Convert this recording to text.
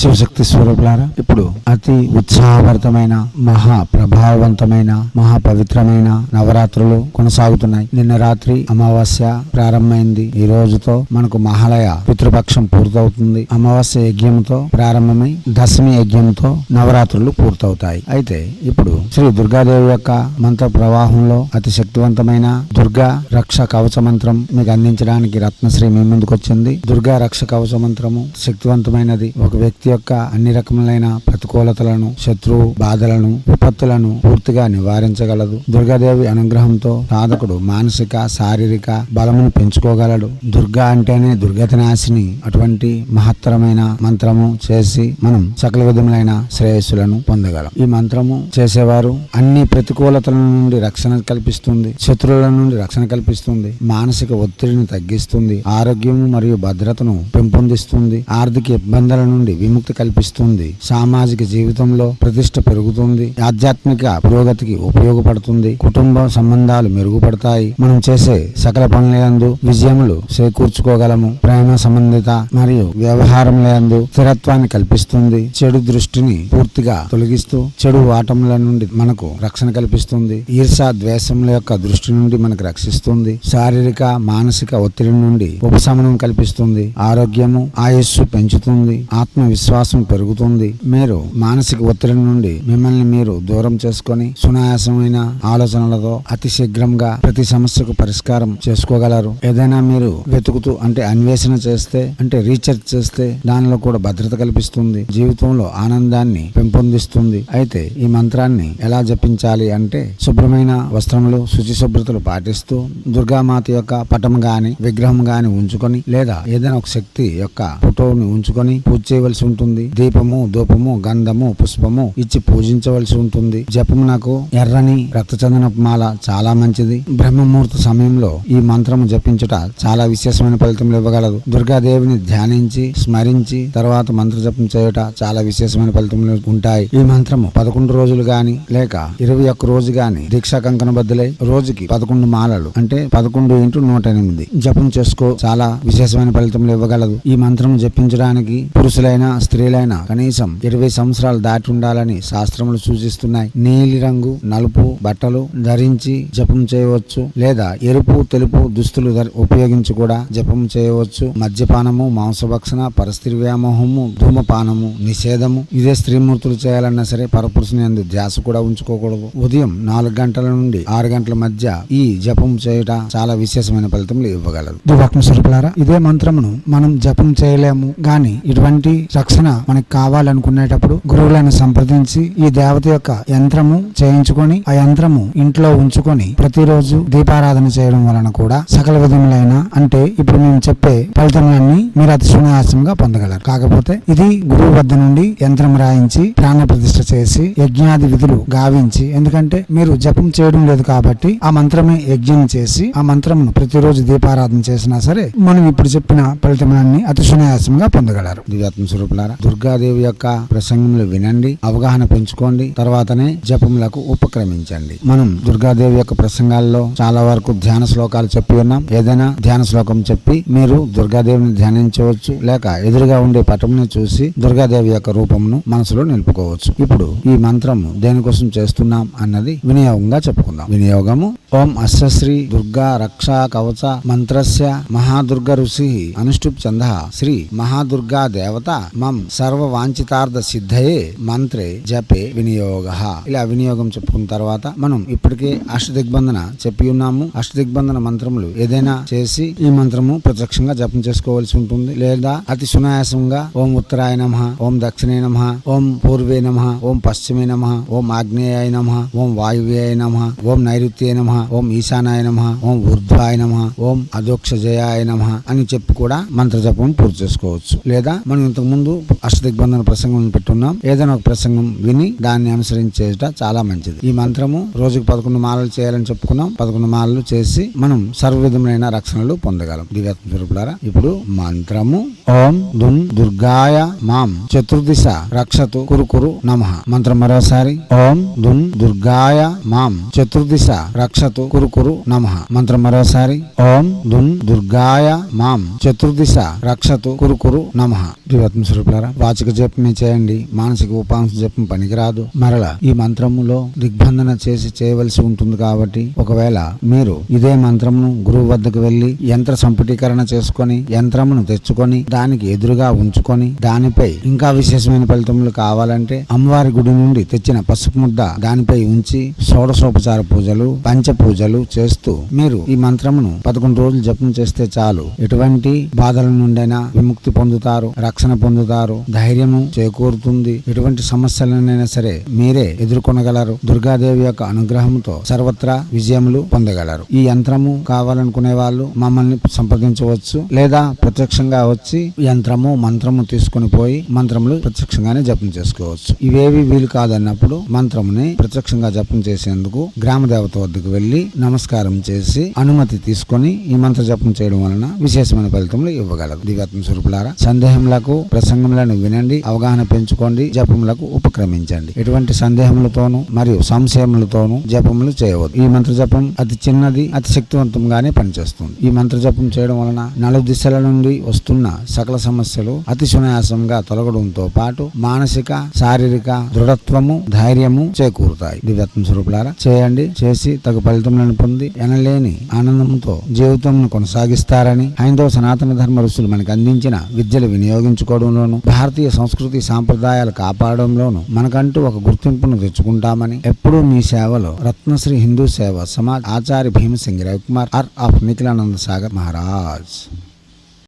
శివశక్తి స్వరూపులారా ఇప్పుడు అతి ఉత్సాహభరితమైన మహా ప్రభావవంతమైన మహా పవిత్రమైన నవరాత్రులు కొనసాగుతున్నాయి. నిన్న రాత్రి అమావాస్య ప్రారంభమైంది. ఈ రోజుతో మనకు మహాలయ పితృపక్షం పూర్తవుతుంది. అమావాస్య యజ్ఞంతో ప్రారంభమై దశమి యజ్ఞంతో నవరాత్రులు పూర్తవుతాయి. అయితే ఇప్పుడు శ్రీ దుర్గాదేవి యొక్క మంత్ర ప్రవాహంలో అతి శక్తివంతమైన దుర్గా రక్ష కవచ మంత్రం మీకు అందించడానికి రత్నశ్రీ మీ ముందుకు వచ్చింది దుర్గా రక్ష కవచ మంత్రము శక్తివంతమైనది. ఒక వ్యక్తి యొక్క అన్ని రకములైన ప్రతికూలతలను శత్రువు బాధలను విపత్తులను పూర్తిగా నివారించగలదు. దుర్గాదేవి అనుగ్రహంతో సాధకుడు మానసిక శారీరక బలమును పెంచుకోగలడు. దుర్గా అంటేనే దుర్గతి నాశిని అటువంటి మహత్తరమైన మంత్రము చేసి మనం సకల విధములైన శ్రేయస్సులను పొందగలం. ఈ మంత్రము చేసేవారు అన్ని ప్రతికూలతల నుండి రక్షణ కల్పిస్తుంది శత్రువుల నుండి రక్షణ కల్పిస్తుంది మానసిక ఒత్తిడిని తగ్గిస్తుంది ఆరోగ్యం మరియు భద్రతను పెంపొందిస్తుంది ఆర్థిక ఇబ్బందుల నుండి విముక్తి కల్పిస్తుంది. సామాజిక జీవితంలో ప్రతిష్ట పెరుగుతుంది. ఆధ్యాత్మిక పురోగతికి ఉపయోగపడుతుంది. కుటుంబ సంబంధాలు మెరుగుపడతాయి. మనం చేసే సకల పనులందు విజయములు చేకూర్చుకోగలము. ప్రేమ సంబంధిత మరియు వ్యవహారములందు స్థిరత్వాన్ని కల్పిస్తుంది. చెడు దృష్టిని పూర్తిగా తొలగిస్తూ చెడు వాటముల నుండి మనకు రక్షణ కల్పిస్తుంది. ఈర్ష ద్వేషముల యొక్క దృష్టి నుండి మనకు రక్షిస్తుంది. శారీరక మానసిక ఒత్తిడి నుండి ఉపశమనం కల్పిస్తుంది. ఆరోగ్యము ఆయుస్సు పెంచుతుంది. విశ్వాసం పెరుగుతుంది. మీరు మానసిక ఒత్తిడి నుండి మిమ్మల్ని మీరు దూరం చేసుకొని సునాయాసమైన ఆలోచనలతో అతి శీఘ్రంగా ప్రతి సమస్యకు పరిష్కారం చేసుకోగలరు. ఏదైనా మీరు వెతుకుతూ అంటే అన్వేషణ చేస్తే అంటే రీసెర్చ్ చేస్తే దానిలో కూడా భద్రత కల్పిస్తుంది. జీవితంలో ఆనందాన్ని పెంపొందిస్తుంది. అయితే ఈ మంత్రాన్ని ఎలా జపించాలి అంటే శుభ్రమైన వస్త్రములు శుచి శుభ్రతలు పాటిస్తూ దుర్గామాత యొక్క పటం గాని విగ్రహం గాని ఉంచుకొని లేదా ఏదైనా ఒక శక్తి యొక్క ఫోటోని ఉంచుకొని పూజ చేయవలసి ఉంటుంది. దీపము ధూపము గంధము పుష్పము ఇచ్చి పూజించవలసి ఉంటుంది. జపము నాకు ఎర్రని రక్తచందన మాల చాలా మంచిది. బ్రహ్మముహూర్త సమయంలో ఈ మంత్రము జపించుట చాలా విశేషమైన ఫలితములు ఇవ్వగలదు. దుర్గాదేవిని ధ్యానించి స్మరించి తర్వాత మంత్ర జపం చేయుట చాలా విశేషమైన ఫలితములు ఉంటాయి. ఈ మంత్రము పదకొండు రోజులు గాని లేక ఇరవై ఒక్క రోజు గాని దీక్షా కంకణ బద్దులై రోజుకి పదకొండు మాలలు అంటే పదకొండు ఇంటూ నూట ఎనిమిది. జపం చేసుకో చాలా విశేషమైన ఫలితములు ఇవ్వగలదు. ఈ మంత్రం జపించడానికి పురుషులైన స్త్రీలైన కనీసం ఇరవై సంవత్సరాలు దాటి ఉండాలని శాస్త్రములు సూచిస్తున్నాయి. నీలి రంగు నలుపు బట్టలు ధరించి జపం చేయవచ్చు. లేదా ఎరుపు తెలుపు దుస్తులు ఉపయోగించి కూడా జపం చేయవచ్చు. మద్యపానము మాంసభక్షణ పరస్త్రీ వ్యామోహము ధూమపానము నిషేధము. ఇదే స్త్రీమూర్తులు చేయాలన్నా సరే పరపురుషుని అందు ధ్యాస కూడా ఉంచుకోకూడదు. ఉదయం నాలుగు గంటల నుండి ఆరు గంటల మధ్య ఈ జపం చేయుట చాలా విశేషమైన ఫలితములు ఇవ్వగలదు. దువాత్మ స్వరూపులారా ఇదే మంత్రమును మనం జపం చేయలేము. గాని ఇటువంటి రక్షణ మనకి కావాలనుకునేటప్పుడు గురువులను సంప్రదించి ఈ దేవత యొక్క యంత్రము చేయించుకొని ఆ యంత్రము ఇంట్లో ఉంచుకొని ప్రతిరోజు దీపారాధన చేయడం వలన కూడా సకల విధములైన అంటే ఇప్పుడు మేము చెప్పే ఫలితములన్నీ మీరు అతి సునాయాసంగా పొందగలరు. కాకపోతే ఇది గురువు వద్ద నుండి యంత్రం రాయించి ప్రాణ ప్రతిష్ఠ చేసి యజ్ఞాది విధులు గావించి ఎందుకంటే మీరు జపం చేయడం లేదు కాబట్టి ఆ మంత్రమే యజ్ఞం చేసి ఆ మంత్రం ప్రతిరోజు దీపారాధన చేసినా సరే మనం ఇప్పుడు చెప్పిన ఫలితములన్నీ అతి సునాయాసంగా పొందగలరు. దివ్యాత్మ స్వరూపులారా దుర్గాదేవి యొక్క ప్రసంగములు వినండి అవగాహన పెంచుకోండి తర్వాతనే జపములకు ఉపక్రమించండి. మనం దుర్గాదేవి యొక్క ప్రసంగాల్లో చాలా వరకు ధ్యాన శ్లోకాలు చెప్పి ఉన్నాం. ఏదైనా ధ్యాన శ్లోకం చెప్పి మీరు దుర్గాదేవిని ధ్యానించవచ్చు లేక ఎదురుగా ఉండే పటమును చూసి దుర్గాదేవి యొక్క రూపమును మనసులో నిలుపుకోవచ్చు. ఇప్పుడు ఈ మంత్రము దేనికోసం చేస్తున్నాం అన్నది వినియోగంగా చెప్పుకుందాం. వినియోగము ఓం అశ్వశ్రీ దుర్గా రక్షా కవచ మంత్రస్య మహాదుర్గ ఋషి అనుష్ఠుప్ చంద శ్రీ మహాదుర్గా దేవత మం సర్వ వాంఛితార్థ సిద్ధయే మంత్రే జపే వినియోగ. ఇలా వినియోగం చెప్పుకున్న తర్వాత మనం ఇప్పటికే అష్టదిగ్బంధన చెప్పి ఉన్నాము. అష్టదిగ్బంధన మంత్రములు ఏదైనా చేసి ఈ మంత్రము ప్రత్యక్షంగా జపం చేసుకోవాల్సి ఉంటుంది. లేదా అతి సునాయాసంగా ఓం ఉత్తరాయ నమ ఓం దక్షిణే నమ ఓం పూర్వే నమ ఓం పశ్చిమే నమ ఓం ఆగ్నేయాయ నమ ఓం వాయువ్యాయ నమ ఓం నైరుత్యే నమ ఓం ఈశానాయ నమ ఓం ఊర్ధ్వాయ నమ ఓం అధోక్షజయాయ నమ అని చెప్పి కూడా మంత్ర జపం పూర్తి చేసుకోవచ్చు. లేదా మనం ఇంతకు ముందు అష్టదిగ్బంధన ప్రసంగం పెట్టున్నాం. ఏదైనా ఒక ప్రసంగం విని దాన్ని అనుసరించేట చాలా మంచిది. ఈ మంత్రము రోజుకు పదకొండు మాలలు చేయాలని చెప్పుకున్నాం. పదకొండు మాలలు చేసి మనం సర్వవిధములైన రక్షణలు పొందగలం. దివ్యాత్మ స్వరూపులారా ఇప్పుడు మంత్రము ఓం దున్ దుర్గాయ మాం చతుర్దిశ రక్షతు కురుకురు నమ. మంత్రం మరోసారి. ఓం దున్ దుర్గాయ మాం చతుర్దిశ రక్షతు కురుకురు నమ. మంత్రం మరోసారి. ఓం దున్ దుర్గాయ మాం చతుర్దిశ రక్షతు కురుకురు నమ. దివత్మ స్వరూపులారా వాచిక జపమే చేయండి. మానసిక ఉపాంశ జపం పనికిరాదు. మరల ఈ మంత్రములో దిగ్బంధన చేసి చేయవలసి ఉంటుంది కాబట్టి ఒకవేళ మీరు ఇదే మంత్రమును గురువు వద్దకు వెళ్ళి యంత్ర సంపుటీకరణ చేసుకొని యంత్రమును తెచ్చుకొని దానికి ఎదురుగా ఉంచుకొని దానిపై ఇంకా విశేషమైన ఫలితములు కావాలంటే అమ్మవారి గుడి నుండి తెచ్చిన పసుపు ముద్ద దానిపై ఉంచి షోడశోపచార పూజలు పంచ పూజలు చేస్తూ మీరు ఈ మంత్రమును పదకొండు రోజులు జపం చేస్తే చాలు. ఎటువంటి బాధల నుండైనా విముక్తి పొందుతారు రక్షణ పొందుతారు ధైర్యము చేకూరుతుంది. ఎటువంటి సమస్యలనైనా సరే మీరే ఎదుర్కొనగలరు. దుర్గాదేవి యొక్క అనుగ్రహంతో సర్వత్రా విజయములు పొందగలరు. ఈ యంత్రము కావాలనుకునే వాళ్ళు మమ్మల్ని సంప్రదించవచ్చు లేదా ప్రత్యక్షంగా వచ్చి యంత్రము మంత్రము తీసుకుని పోయి మంత్రములు ప్రత్యక్షంగానే జపం చేసుకోవచ్చు. ఇవేవి వీలు కాదన్నప్పుడు మంత్రముని ప్రత్యక్షంగా జపం చేసేందుకు గ్రామ దేవత వద్దకు వెళ్ళి నమస్కారం చేసి అనుమతి తీసుకొని ఈ మంత్ర జపం చేయడం వలన విశేషమైన ఫలితములు ఇవ్వగలరు. దివ్యాత్మ స్వరూపులారా సందేహములకు ప్రసంగములను వినండి అవగాహన పెంచుకోండి జపములకు ఉపక్రమించండి. ఎటువంటి సందేహములతోనూ మరియు సంశయములతోనూ జపములు చేయవద్దు. ఈ మంత్ర జపం అతి చిన్నది అతి శక్తివంతంగానే పనిచేస్తుంది. ఈ మంత్ర జపం చేయడం వలన నలు దిశల నుండి వస్తున్న సకల సమస్యలు అతి సునాయాసంగా తొలగడంతో పాటు మానసిక శారీరక దృఢత్వము ధైర్యము చేకూరుతాయి. దివ్యాత్మ స్వరూపులారా చేయండి. చేసి తగు ఫలితములను పొంది ఎనలేని ఆనందంతో జీవితంను కొనసాగిస్తారని హైందవ సనాతన ధర్మ ఋషులు మనకు అందించిన విద్యలు వినియోగించుకోవడంలోను భారతీయ సంస్కృతి సాంప్రదాయాలు కాపాడంలోను మనకంటూ ఒక గుర్తింపును తెచ్చుకుంటామని ఎప్పుడూ మీ సేవలో రత్నశ్రీ హిందూ సేవ సమాజ్ ఆచార్య భీమసింగ్ రవికుమార్ ఆర్ ఆఫ్ నిఖిలానంద సాగర్ మహారాజ్.